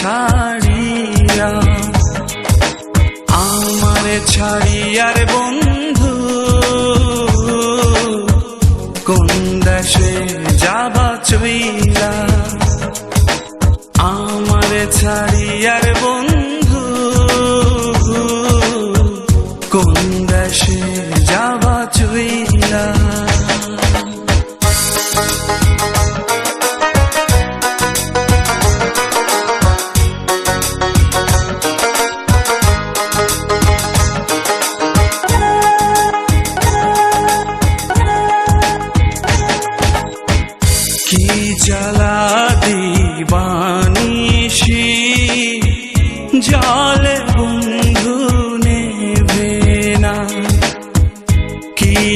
ছাড়িয়া আমারে ছাড়িয়ার বন্ধু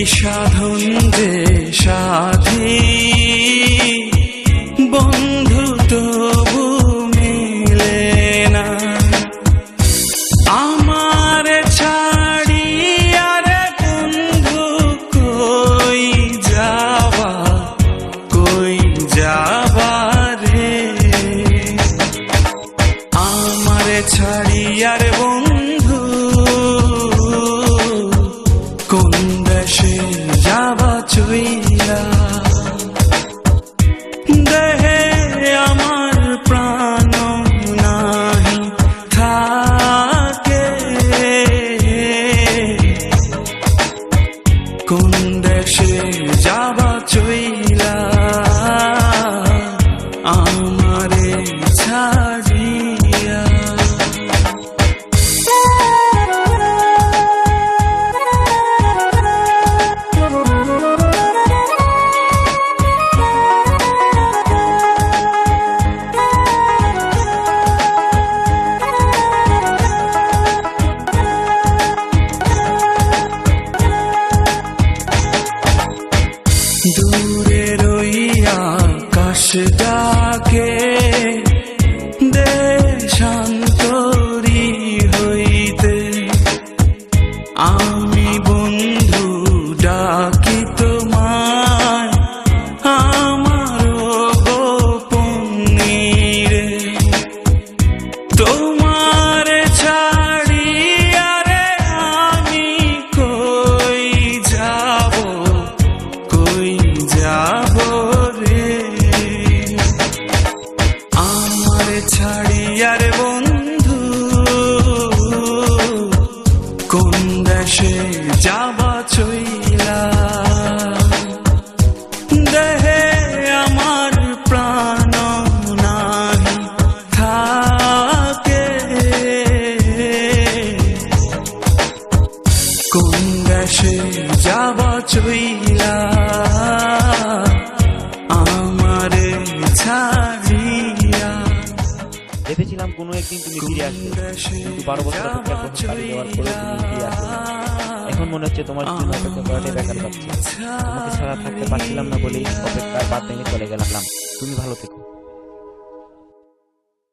সাধন যে সাধি। কোন দেশে যাবা চইলা আকাশ ডাকে দেশান্তরি হইতে আমি চইলা আমারে ছাড়িয়া। ভেবেছিলাম কোনো একদিন তুমি ফিরে আসবে। কিন্তু বারো বছর অপেক্ষা দেওয়ার তুমি ফিরে এখন মনে হচ্ছে তোমার জন্য অপেক্ষা করাটাই বেকার পাচ্ছি তোমাকে ছাড়া থাকতে পারছিলাম না বলেই বাদ ভেঙে চলে গেলাম। তুমি ভালো থেকো।